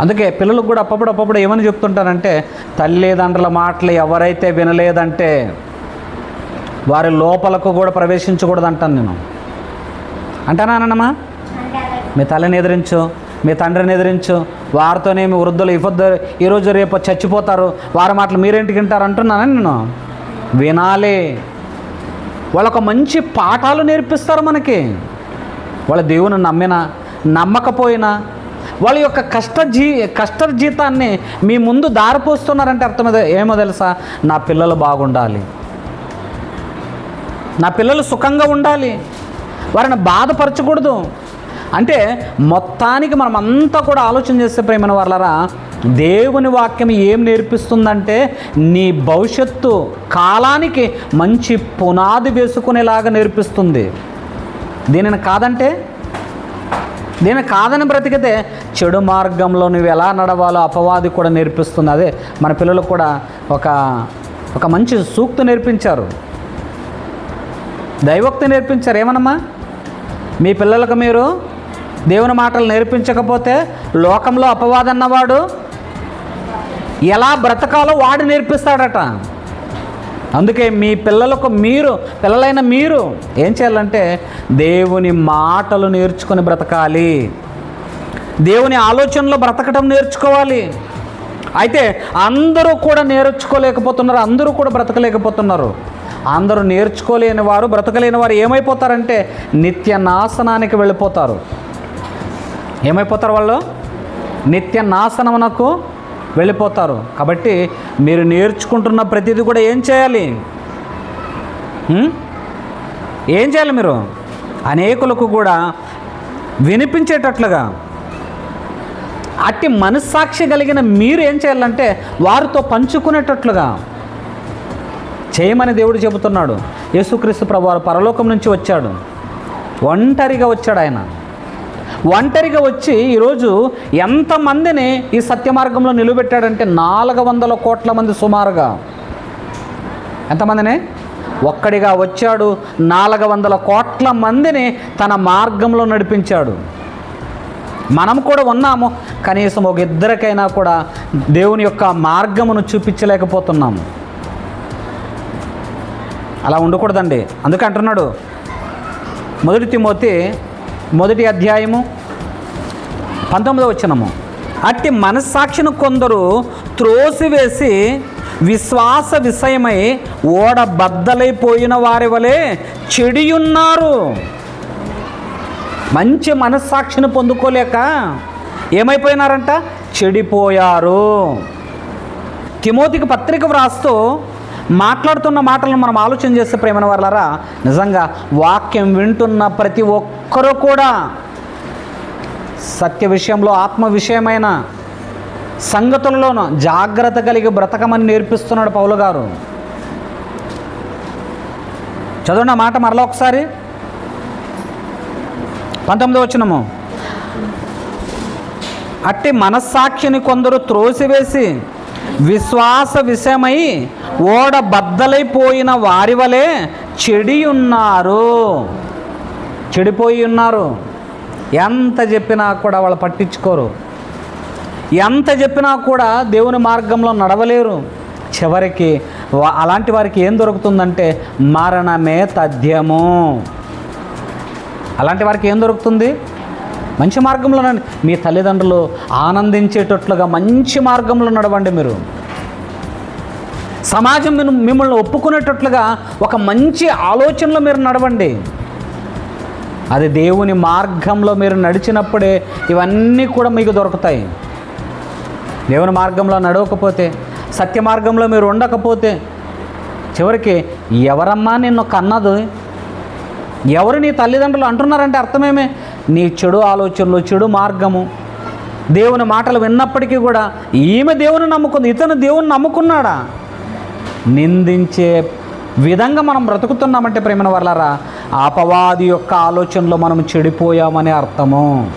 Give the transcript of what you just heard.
అందుకే పిల్లలకు కూడా అప్పుడప్పుడు అప్పుడప్పుడు ఏమని చెప్తుంటానంటే తల్లిదండ్రుల మాటలు ఎవరైతే వినలేదంటే వారి లోపలకు కూడా ప్రవేశించకూడదు అంటాను నేను అంటానానమ్మా మీ తల్లిని ఎదిరించు మీ తండ్రిని ఎదిరించు వారితోనే మీ వృద్ధులు ఇవ్వద్దు ఈరోజు రేపు చచ్చిపోతారు వారి మాటలు మీరేంటికి వింటారు అంటున్నానని నేను? వినాలి. వాళ్ళొక మంచి పాఠాలు నేర్పిస్తారు మనకి. వాళ్ళ దేవుని నమ్మినా నమ్మకపోయినా వాళ్ళ యొక్క కష్ట జీ కష్ట జీతాన్ని మీ ముందు దారిపోస్తున్నారంటే అర్థం ఏమో తెలుసా? నా పిల్లలు బాగుండాలి. నా పిల్లలు సుఖంగా ఉండాలి. వారిని బాధపరచకూడదు. అంటే మొత్తానికి మనం అంతా కూడా ఆలోచన చేస్తే ప్రేమైన వాళ్ళరా దేవుని వాక్యం ఏం నేర్పిస్తుందంటే నీ భవిష్యత్తు కాలానికి మంచి పునాది వేసుకునేలాగా నేర్పిస్తుంది. దీనిని కాదంటే నేను కాదని బ్రతికితే చెడు మార్గంలో నువ్వు ఎలా నడవాలో అపవాది కూడా నేర్పిస్తుంది. అదే మన పిల్లలకు కూడా ఒక ఒక మంచి సూక్తి నేర్పించారు. దైవోక్తి నేర్పించారు. ఏమనమ్మా? మీ పిల్లలకు మీరు దేవుని మాటలు నేర్పించకపోతే లోకంలో అపవాదన్నవాడు ఎలా బ్రతకాలో వాడు నేర్పిస్తాడట. అందుకే మీ పిల్లలకు మీరు పిల్లలైన మీరు ఏం చేయాలంటే దేవుని మాటలు నేర్చుకొని బ్రతకాలి. దేవుని ఆలోచనలో బ్రతకడం నేర్చుకోవాలి. అయితే అందరూ కూడా నేర్చుకోలేకపోతున్నారు అందరూ కూడా బ్రతకలేకపోతున్నారు. అందరూ నేర్చుకోలేని వారు బ్రతకలేని వారు ఏమైపోతారంటే నిత్య నాశనానికి వెళ్ళిపోతారు. ఏమైపోతారు వాళ్ళు? నిత్య నాశనమునకు వెళ్ళిపోతారు. కాబట్టి మీరు నేర్చుకుంటున్న ప్రతిదీ కూడా ఏం చేయాలి? ఏం చేయాలి మీరు? అనేకులకు కూడా వినిపించేటట్లుగా. అట్టి మనస్సాక్షి కలిగిన మీరు ఏం చేయాలంటే వారితో పంచుకునేటట్లుగా. చేయమని దేవుడు చెబుతున్నాడు. యేసుక్రీస్తు ప్రభు వారు పరలోకం నుంచి వచ్చాడు. ఒంటరిగా వచ్చాడు ఆయన. ఒంటరిగా వచ్చి ఈరోజు ఎంతమందిని ఈ సత్య మార్గంలో నిలబెట్టాడంటే నాలుగు వందల కోట్ల మంది సుమారుగా. ఎంతమందిని? ఒక్కడిగా వచ్చాడు నాలుగు వందల కోట్ల మందిని తన మార్గంలో నడిపించాడు. మనం కూడా ఉన్నాము కనీసం ఒక ఇద్దరికైనా కూడా దేవుని యొక్క మార్గమును చూపించలేకపోతున్నాము. అలా ఉండకూడదండి. అందుకే అంటున్నాడు మొదటి తిమోతి మొదటి అధ్యాయము పంతొమ్మిదో వచ్చినము అట్టి మనస్సాక్షిని కొందరు త్రోసివేసి విశ్వాస విషయమై ఓడ బద్దలైపోయిన వారి వలె చెడియున్నారు. మంచి మనస్సాక్షిని పొందుకోలేక ఏమైపోయినారంట? చెడిపోయారు. తిమోతికి పత్రిక వ్రాస్తూ మాట్లాడుతున్న మాటలను మనం ఆలోచన చేస్తే ప్రేమన వాళ్ళరా నిజంగా వాక్యం వింటున్న ప్రతి ఒక్కరూ కూడా సత్య విషయంలో ఆత్మ విషయమైన సంగతులలోనూ జాగ్రత్త కలిగి బ్రతకమని నేర్పిస్తున్నాడు పౌలు గారు. చదవండి ఆ మాట మరలా ఒకసారి. పంతొమ్మిదో వచ్చినము అట్టి మనస్సాక్షిని కొందరు త్రోసివేసి విశ్వాస విషయమై ఓడ బద్దలైపోయిన వారి వలె చెడి ఉన్నారు చెడిపోయి ఉన్నారు. ఎంత చెప్పినా కూడా వాళ్ళు పట్టించుకోరు. ఎంత చెప్పినా కూడా దేవుని మార్గంలో నడవలేరు. చివరికి అలాంటి వారికి ఏం దొరుకుతుందంటే మరణమే తథ్యము. అలాంటి వారికి ఏం దొరుకుతుంది? మంచి మార్గంలో మీ తల్లిదండ్రులు ఆనందించేటట్లుగా మంచి మార్గంలో నడవండి మీరు. సమాజం మిమ్మల్ని ఒప్పుకునేటట్లుగా ఒక మంచి ఆలోచనలో మీరు నడవండి. అది దేవుని మార్గంలో మీరు నడిచినప్పుడే ఇవన్నీ కూడా మీకు దొరుకుతాయి. దేవుని మార్గంలో నడవకపోతే సత్య మార్గంలో మీరు ఉండకపోతే చివరికి ఎవరమ్మా నిన్ను కన్నది? ఎవరు నీ తల్లిదండ్రులు అంటున్నారంటే అర్థమేమే? నీ చెడు ఆలోచనలు చెడు మార్గము. దేవుని మాటలు విన్నప్పటికీ కూడా ఈమె దేవుని నమ్ముకుంది ఇతను దేవుని నమ్ముకున్నాడా? నిందించే విధంగా మనం బ్రతుకుతున్నామంటే ప్రేమన వర్లరా అపవాది యొక్క ఆలోచనలో మనం చెడిపోయామనే అర్థము.